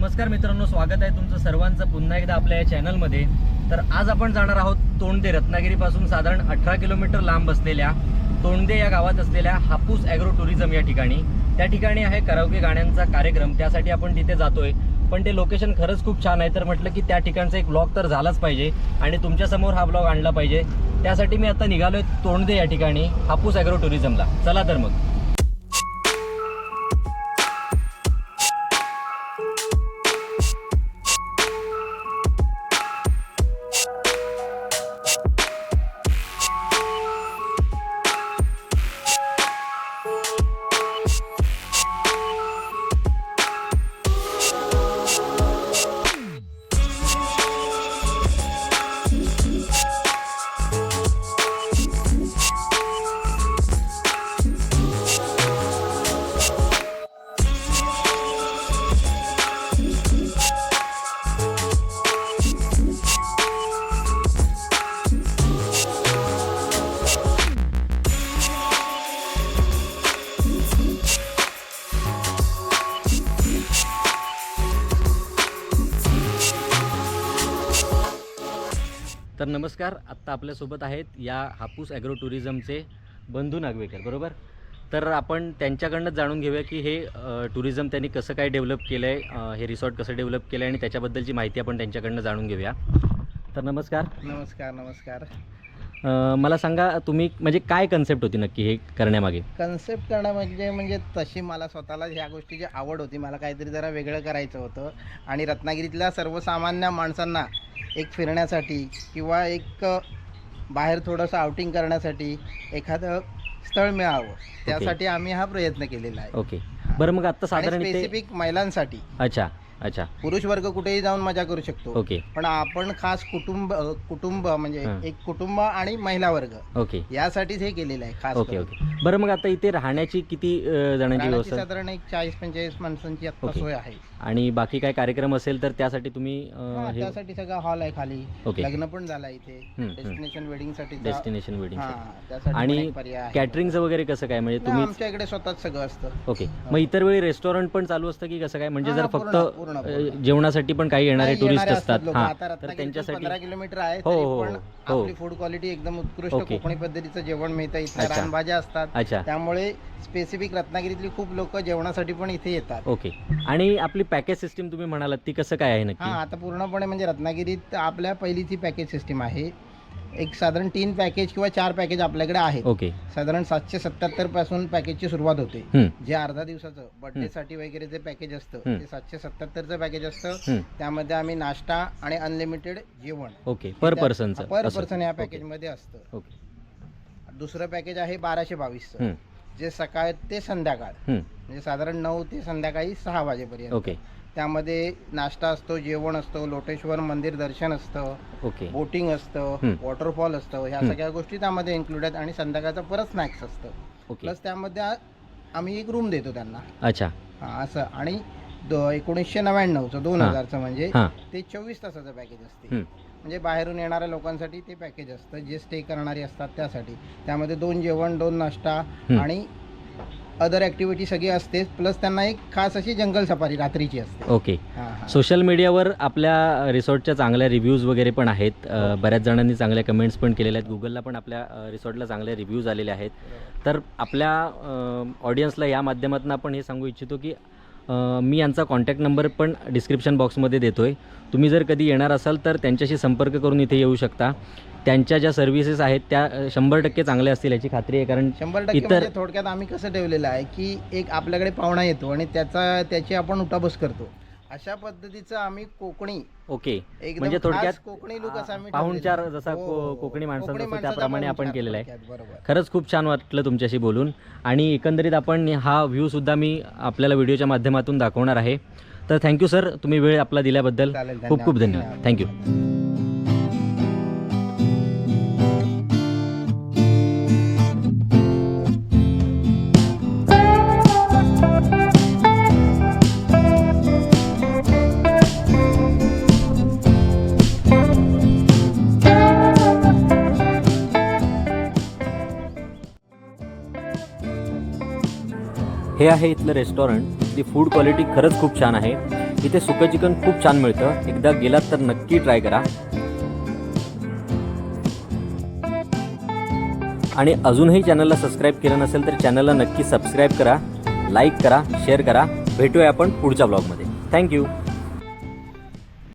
नमस्कार मित्रांनो स्वागत आहे तुमचं सर्वांचं पुन्हा एकदा आपल्या या चॅनलमध्ये. तर आज आपण जाणार आहोत तोंडदे रत्नागिरीपासून साधारण अठरा किलोमीटर लांब असलेल्या तोंडदे या गावात असलेल्या हापूस ॲग्रो टुरिझम या ठिकाणी. त्या ठिकाणी आहे करावके गाण्यांचा कार्यक्रम त्यासाठी आपण तिथे जातोय. पण ते लोकेशन खरंच खूप छान आहे तर म्हटलं की त्या ठिकाणचा एक ब्लॉग तर झालाच पाहिजे आणि तुमच्यासमोर हा ब्लॉग आणला पाहिजे. त्यासाठी मी आता निघालोय तोंडदे या ठिकाणी हापूस ॲग्रो टुरिझमला. चला तर मग. तर नमस्कार आत्ता आपल्यासोबत आहेत या हापूस ॲग्रो टुरिझमचे बंधू नागवेकर बरोबर? तर आपण त्यांच्याकडनं जाणून घेऊया की हे टुरिझम त्यांनी कसं काय डेव्हलप केलं आहे हे रिसॉर्ट कसं डेव्हलप केलं आहे आणि त्याच्याबद्दलची माहिती आपण त्यांच्याकडनं जाणून घेऊया. तर नमस्कार. नमस्कार नमस्कार. अ, मला सांगा तुम्ही म्हणजे काय कन्सेप्ट होती नक्की हे करण्यामागे? कन्सेप्ट करणं म्हणजे म्हणजे तशी मला स्वतःला ह्या गोष्टीची आवड होती. मला काहीतरी जरा वेगळं करायचं होतं. आणि रत्नागिरीतल्या सर्वसामान्य माणसांना एक फिरण्यासाठी किंवा एक अ, बाहेर थोडंसं आउटिंग करण्यासाठी एखादं स्थळ मिळावं. त्यासाठी आम्ही हा प्रयत्न केलेला आहे. ओके. बरं मग आत्ता साधारण इथे स्पेसिफिक महिलांसाठी. अच्छा. अच्छा. पुरुष वर्ग कुठेही जाऊन मजा करू शकतो. ओके. पण आपण खास कुटुंब अ, कुटुंब म्हणजे हां. एक कुटुंब आणि महिला वर्ग. ओके. यासाठीच हे केलेलं आहे खास ओके करून. ओके. बरं मग आता इथे राहण्याची किती अ, जणांची राहण्याची व्यवस्था? साधारण एक चाळीस पंचेचाळीस माणसांची आता ओके. सोय आहे. आणि बाकी काय कार्यक्रम असेल तर त्यासाठी तुम्ही अ, हा, हे त्यासाठी सगळा हॉल आहे खाली. ओके. लग्न पण झालं इथे. हम्म. डेस्टिनेशन वेडिंगसाठी डेस्टिनेशन वेडिंग आणि आहे. कॅटरिंगचं वगैरे कसं काय? म्हणजे तुम्ही आमच्या इकडे स्वतःच सगळं असतं. ओके. मग इतर वेळी रेस्टॉरंट पण चालू असतं की कसं काय? म्हणजे हा, जर पूर्ण, फक्त पूर्ण. जेवणासाठी पण काही येणारे टुरिस्ट असतात. हा. तर त्यांच्यासाठी पंधरा किलोमीटर आहे हो, तरी हो, पण हो. आपली फूड क्वालिटी एकदम उत्कृष्ट ओके. कोकणी पद्धतीचं जेवण मिळतं. इथल्या अच्छा. रानभाज्या असतात. अच्छा. त्यामुळे स्पेसिफिक रत्नागिरीतली खूप लोक जेवणासाठी पण इथे येतात. ओके. आणि आपली पॅकेज सिस्टीम तुम्ही म्हणालात ती कसं काय आहे हा नक्की आता पूर्णपणे म्हणजे रत्नागिरीत आपल्या पहिलीची पॅकेज सिस्टीम आहे. एक साधारण तीन पॅकेज किंवा चार पॅकेज आपल्याकडे आहेत. ओके. साधारण सातशे सत्याहत्तरपासून पॅकेजची सुरुवात होते. जे अर्धा दिवसाचं बर्थडे साठी वगैरे जे पॅकेज असतं. ते सातशे सत्याहत्तरचं पॅकेज असतं. त्यामध्ये आम्ही नाश्ता आणि अनलिमिटेड जेवण. ओके. पर पर्सनचं. पर. पर्सन या पॅकेजमध्ये असतं. दुसरं पॅकेज आहे बाराशे बावीसचं. हम्म, जे सकाळ ते संध्याकाळ. म्हणजे साधारण नऊ ते संध्याकाळी सहा वाजेपर्यंत. ओके. त्यामध्ये नाश्ता असतो जेवण असतो लोटेश्वर मंदिर दर्शन असतं ओके बोटिंग असतं. वॉटरफॉल असतं ह्या. सगळ्या गोष्टी त्यामध्ये इन्क्लूड आहेत आणि संध्याकाळचं परत स्नॅक्स असतं प्लस त्यामध्ये आम्ही एक रूम देतो त्यांना अच्छा हा, असं आणि एकोणीसशे नव्याण्णवचं दोन. हजारचं म्हणजे ते चोवीस तासाचं पॅकेज असते. म्हणजे बाहेरून येणाऱ्या लोकांसाठी ते पॅकेज असतं जे स्टे करणारी असतात त्यासाठी त्यामध्ये दोन जेवण दोन नाश्ता. आणि अदर ॲक्टिव्हिटी सगळी असते प्लस त्यांना एक खास अशी जंगल सफारी रात्रीची असते. ओके हा, हा. सोशल मीडियावर आपल्या रिसॉर्टच्या चांगल्या रिव्ह्यूज वगैरे पण आहेत. अ, हो. बऱ्याच जणांनी चांगल्या कमेंट्स पण केलेल्या आहेत. गुगलला पण आपल्या अ, रिसॉर्टला चांगले रिव्ह्यूज आलेले आहेत. तर आपल्या ऑडियन्सला या माध्यमातून आपण हे सांगू इच्छितो की मी यांचा कॉन्टॅक्ट नंबर पण डिस्क्रिप्शन बॉक्समध्ये देतो आहे तुम्ही जर कधी येणार असाल तर त्यांच्याशी संपर्क करून इथे येऊ शकता. त्यांच्या ज्या सर्व्हिसेस आहेत त्या शंभर टक्के चांगल्या असतील याची खात्री आहे कारण शंभर टक्के इतर- म्हणजे थोडक्यात आम्ही कसं ठेवलेलं आहे की एक आपल्याकडे पाहुणा येतो आणि त्याचा त्याची आपण उठाबस करतो. अशा पद्धतीचं आम्ही कोकणी ओके. म्हणजे थोडक्यात कोकणी लुक असं आम्ही पाहुणचार. जसा हो, हो, हो. कोकणी माणसांचा असतो त्याप्रमाणे आपण केलेलं आहे. खरंच खूप छान वाटलं तुमच्याशी बोलून. आणि एकंदरीत आपण हा व्ह्यूसुद्धा मी आपल्याला व्हिडिओच्या माध्यमातून दाखवणार आहे. तर थँक्यू सर तुम्ही वेळ आपला दिल्याबद्दल खूप खूप धन्यवाद. थँक्यू हे आहे इथलं रेस्टॉरंट ती फूड क्वालिटी खरंच खूप छान आहे. इथे सुकं चिकन खूप छान मिळतं. एकदा गेलात तर नक्की ट्राय करा. आणि अजूनही चॅनलला सबस्क्राईब केलं नसेल तर चॅनलला नक्की सबस्क्राईब करा. लाईक करा शेअर करा. भेटूया आपण पुढच्या ब्लॉगमध्ये थँक्यू